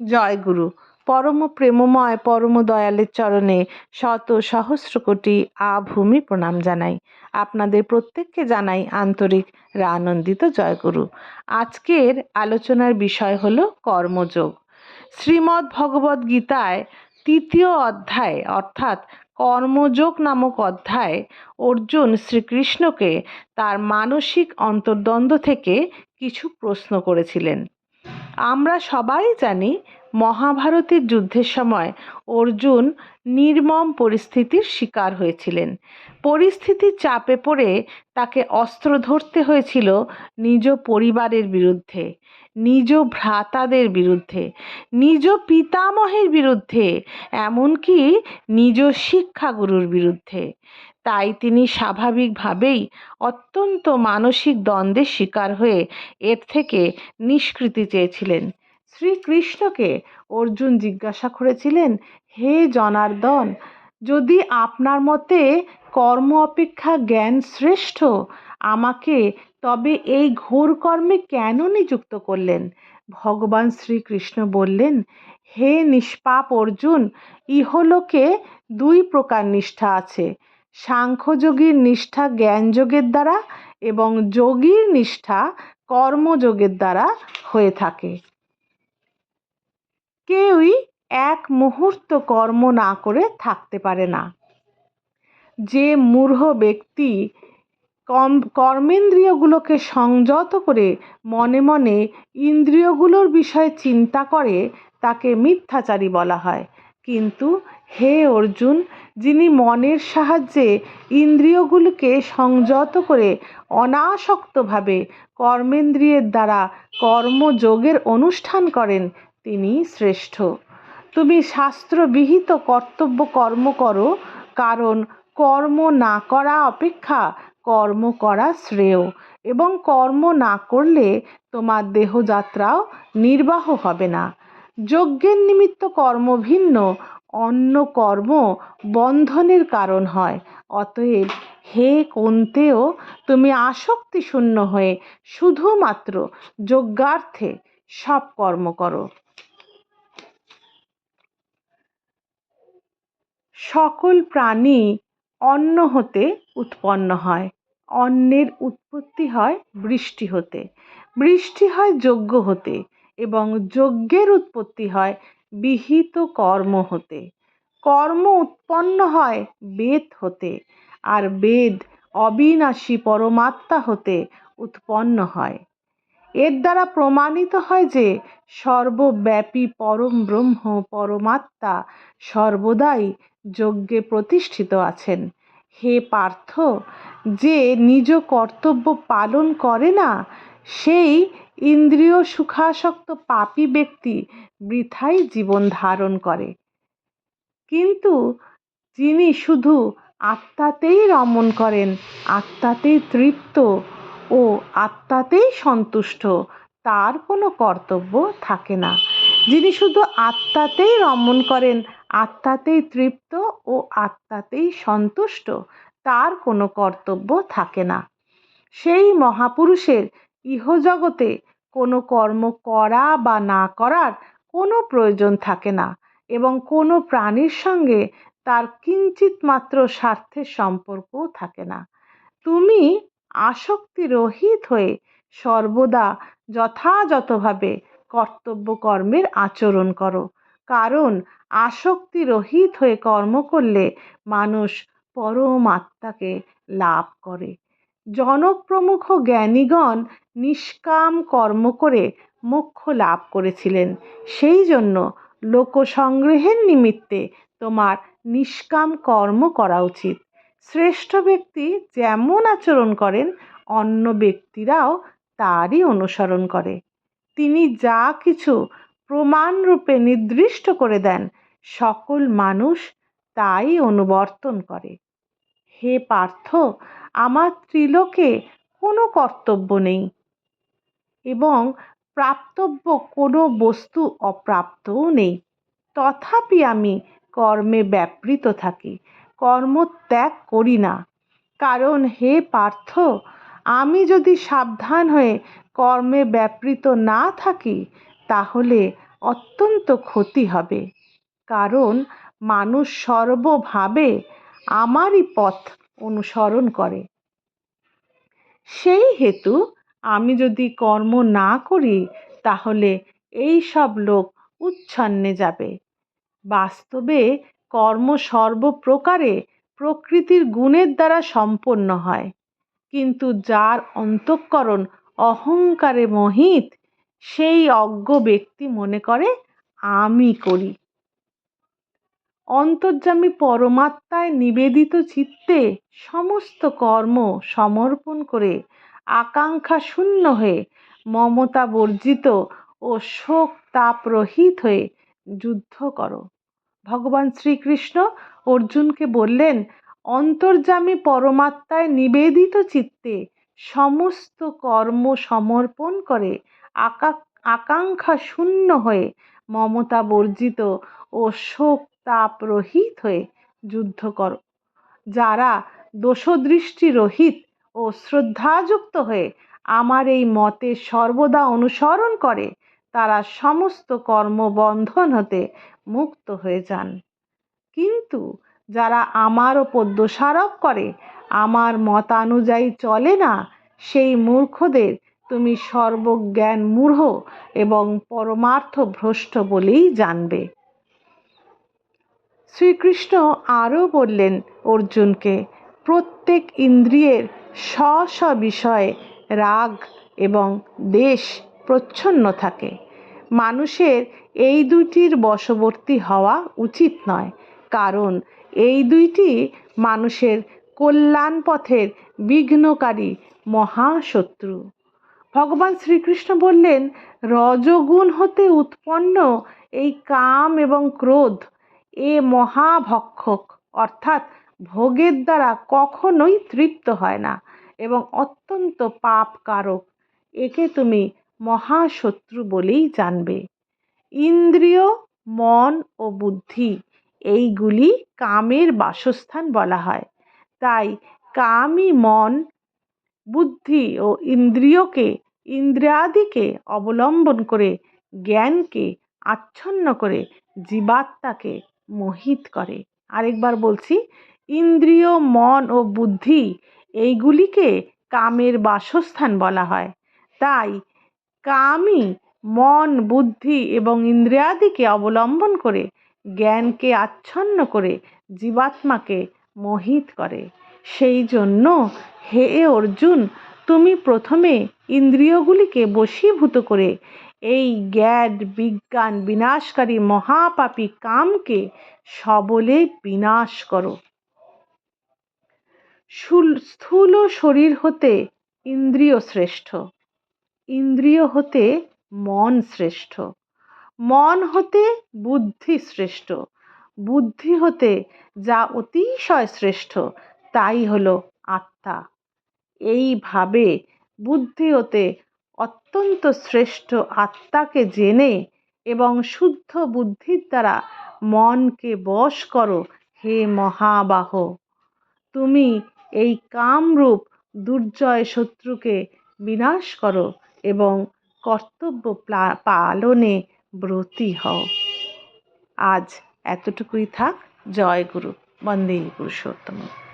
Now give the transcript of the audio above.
জয় গুরু পরম প্রেমময়, পরম দয়ালের চরণে শত সহস্র কোটি আভূমি প্রণাম জানাই। আপনাদের প্রত্যেককে জানাই আন্তরিক আনন্দিত জয়গুরু। আজকের আলোচনার বিষয় হলো কর্মযোগ। শ্রীমদ্ ভগবদ গীতায় তৃতীয় অধ্যায়, অর্থাৎ কর্মযোগ নামক অধ্যায়, অর্জুন শ্রীকৃষ্ণকে তার মানসিক অন্তর্দ্বন্দ্ব থেকে কিছু প্রশ্ন করেছিলেন। আমরা সবাই জানি মহাভারতের যুদ্ধের সময় অর্জুন নির্মম পরিস্থিতির শিকার হয়েছিলেন। পরিস্থিতির চাপে পড়ে তাকে অস্ত্র ধরতে হয়েছিল নিজ পরিবারের বিরুদ্ধে, নিজ ভ্রাতাদের বিরুদ্ধে, নিজ পিতামহের বিরুদ্ধে, এমনকি নিজ শিক্ষাগুরুর বিরুদ্ধে। তাই তিনি স্বাভাবিকভাবেই অত্যন্ত মানসিক দ্বন্দ্বের শিকার হয়ে এর থেকে নিষ্কৃতি চেয়েছিলেন। শ্রীকৃষ্ণকে অর্জুন জিজ্ঞাসা করেছিলেন, হে জনার্দন, যদি আপনার মতে কর্ম অপেক্ষা জ্ঞান শ্রেষ্ঠ, আমাকে তবে এই ঘোর কর্মে কেন নিযুক্ত করলেন? ভগবান শ্রীকৃষ্ণ বললেন, হে নিষ্পাপ অর্জুন, ইহলোকে দুই প্রকার নিষ্ঠা আছে, সাংখ্যযোগীর নিষ্ঠা জ্ঞানযোগের দ্বারা এবং যোগীর নিষ্ঠা কর্মযোগের দ্বারা হয়ে থাকে। কেউই এক মুহূর্ত কর্ম না করে থাকতে পারে না। যে মূঢ় ব্যক্তি কম, কর্মেন্দ্রিয়গুলোকে সংযত করে মনে মনে ইন্দ্রিয়গুলোর বিষয়ে চিন্তা করে, তাকে মিথ্যাচারী বলা হয়। কিন্তু হে অর্জুন, যিনি মনের সাহায্যে ইন্দ্রিয়গুলোকে সংযত করে অনাসক্তভাবে কর্মেন্দ্রিয়ের দ্বারা কর্মযোগের অনুষ্ঠান করেন তিনি শ্রেষ্ঠ। তুমি শাস্ত্রবিহিত কর্তব্য কর্ম করো, কারণ কর্ম না করা অপেক্ষা কর্ম করা শ্রেয়, এবং কর্ম না করলে তোমার দেহযাত্রাও নির্বাহ হবে না। যজ্ঞের নিমিত্ত কর্ম ভিন্ন, অন্য কর্ম বন্ধনের কারণ হয়। অতএব হে কন্তেও, তুমি আসক্তি শূন্য হয়ে শুধুমাত্র যজ্ঞার্থে সব কর্ম করো। সকল প্রাণী অন্ন হতে উৎপন্ন হয়। অন্নের উৎপত্তি হয় বৃষ্টি হতে। বৃষ্টি হয় যজ্ঞ হতে এবং যজ্ঞের উৎপত্তি হয় বিহিত কর্ম হতে। কর্ম উৎপন্ন হয় বেদ হতে আর বেদ অবিনাশী পরমাত্মা হতে উৎপন্ন হয়। এর দ্বারা প্রমাণিত হয় যে সর্বব্যাপী পরম ব্রহ্ম, পরমাত্মা সর্বদাই যজ্ঞে প্রতিষ্ঠিত আছেন। হে পার্থ, যে নিজ কর্তব্য পালন করে না, সেই ইন্দ্রিয় সুখাসক্ত পাপী ব্যক্তি বৃথাই জীবন ধারণ করে। কিন্তু যিনি শুধু আত্মাতেই রমণ করেন, আত্মাতেই তৃপ্ত ও আত্মাতেই সন্তুষ্ট, তার কোনো কর্তব্য থাকে না। যিনি শুধু আত্মাতেই রমণ করেন, আত্মাতেই তৃপ্ত ও আত্মাতেই সন্তুষ্ট, তার কোনো কর্তব্য থাকে না। সেই মহাপুরুষের ইহজগতে কোনো কর্ম করা বা না করার কোনো প্রয়োজন থাকে না এবং কোনো প্রাণীর সঙ্গে তার কিঞ্চিত মাত্র স্বার্থের সম্পর্কও থাকে না। তুমি আসক্তি রহিত হয়ে সর্বদা যথাযথভাবে কর্তব্য কর্মের আচরণ করো। কারণ আসক্তি রহিত হয়ে কর্ম করলে মানুষ পরমাত্মাকে লাভ করে। জনপ্রমুখ জ্ঞানীগণ নিষ্কাম কর্ম করে মোক্ষ লাভ করেছিলেন। সেই জন্য লোকসংগ্রহের নিমিত্তে তোমার নিষ্কাম কর্ম করা উচিত। শ্রেষ্ঠ ব্যক্তি যেমন আচরণ করেন অন্য ব্যক্তিরাও তারই অনুসরণ করে। তিনি যা কিছু প্রমাণরূপে নির্দিষ্ট করে দেন, সকল মানুষ তাই অনুবর্তন করে। হে পার্থ, আমার ত্রিলোকে কোনো কর্তব্য নেই এবং প্রাপ্তব্য কোনো বস্তু অপ্রাপ্তও নেই। তথাপি আমি কর্মে ব্যাপৃত থাকি, কর্ম ত্যাগ করি না। কারণ হে পার্থ আমি যদি সাবধান হয়ে কর্মে ব্যাপৃত না থাকি, তাহলে অত্যন্ত ক্ষতি হবে। কারণ মানুষ সর্বভাবে আমারই পথ অনুসরণ করে। সেই হেতু আমি যদি কর্ম না করি, তাহলে এই সব লোক উচ্ছন্নে যাবে। বাস্তবে কর্ম সর্বপ্রকারে প্রকৃতির গুণের দ্বারা সম্পন্ন হয়। কিন্তু যার অন্তঃকরণ অহংকারে মোহিত, সেই অজ্ঞ ব্যক্তি মনে করে, আমি করি। অন্তর্যামী পরমাত্মায় নিবেদিত চিত্তে সমস্ত কর্ম সমর্পণ করে আকাঙ্ক্ষা শূন্য হয়ে মমতা বর্জিত ও শোক তাপ রহিত হয়ে যুদ্ধ করো। ভগবান শ্রীকৃষ্ণ অর্জুনকে বললেন অন্তর্যামী পরমাত্মায় নিবেদিত চিত্তে সমস্ত কর্ম সমর্পণ করে আকা, আকাঙ্ক্ষা শূন্য হয়ে মমতা বর্জিত ও শোক তাপ রহিত হয়ে যুদ্ধ করো। যারা দোষদৃষ্টি রহিত ও শ্রদ্ধাযুক্ত হয়ে আমার এই মতে সর্বদা অনুসরণ করে, তারা সমস্ত কর্মবন্ধন হতে মুক্ত হয়ে যান। কিন্তু যারা আমার ওপর দোষারোপ করে, আমার মতানুযায়ী চলে না, সেই মূর্খদের তুমি সর্বজ্ঞান মূঢ় এবং পরমার্থ ভ্রষ্ট বলেই জানবে। শ্রীকৃষ্ণ আরও বললেন অর্জুনকে, প্রত্যেক ইন্দ্রিয়ের স্ব স্ব বিষয়ে রাগ এবং দেশ প্রচ্ছন্ন থাকে। মানুষের এই দুটির বশবর্তী হওয়া উচিত নয়, কারণ এই দুইটি মানুষের কল্যাণ পথের বিঘ্নকারী মহাশত্রু। ভগবান শ্রীকৃষ্ণ বললেন, রজগুণ হতে উৎপন্ন এই কাম এবং ক্রোধ এ মহাভক্ষক, অর্থাৎ ভোগের দ্বারা কখনোই তৃপ্ত হয় না এবং অত্যন্ত পাপকারক। একে তুমি মহাশত্রু বলেই জানবে। ইন্দ্রিয়, মন ও বুদ্ধি এইগুলি কামের বাসস্থান বলা হয়। তাই কামই মন, বুদ্ধি ও ইন্দ্রিয়কে, ইন্দ্রিয়াদিকে অবলম্বন করে, জ্ঞানকে আচ্ছন্ন করে, জীবাত্মাকে মোহিত করে। আরেকবার বলছি, ইন্দ্রিয়, মন ও বুদ্ধি এইগুলিকে কামের বাসস্থান বলা হয়। তাই কামই মন, বুদ্ধি এবং ইন্দ্রিয়াদিকে অবলম্বন করে জ্ঞানকে আচ্ছন্ন করে জীবাত্মাকে মোহিত করে। সেই জন্য হে অর্জুন, তুমি প্রথমে ইন্দ্রিয়গুলিকে বশীভূত করে এই জ্ঞান, বিজ্ঞান, বিনাশকারী মহাপাপী কামকে সবলে বিনাশ করো। স্থূল শরীর হতে ইন্দ্রিয় শ্রেষ্ঠ, ইন্দ্রিয় হতে মন শ্রেষ্ঠ। মন হতে বুদ্ধি শ্রেষ্ঠ। বুদ্ধি হতে যা অতিশয় শ্রেষ্ঠ, তাই হলো আত্মা। এইভাবে বুদ্ধি হতে অত্যন্ত শ্রেষ্ঠ আত্মাকে জেনে এবং শুদ্ধ বুদ্ধির দ্বারা মনকে বশ করো, হে মহাবাহ। তুমি এই কামরূপ দুর্জয় শত্রুকে বিনাশ করো এবং কর্তব্য পালনে ব্রতী হও। আজ এতটুকুই থাক। জয় গুরু। বন্দে পুরুষোত্তম।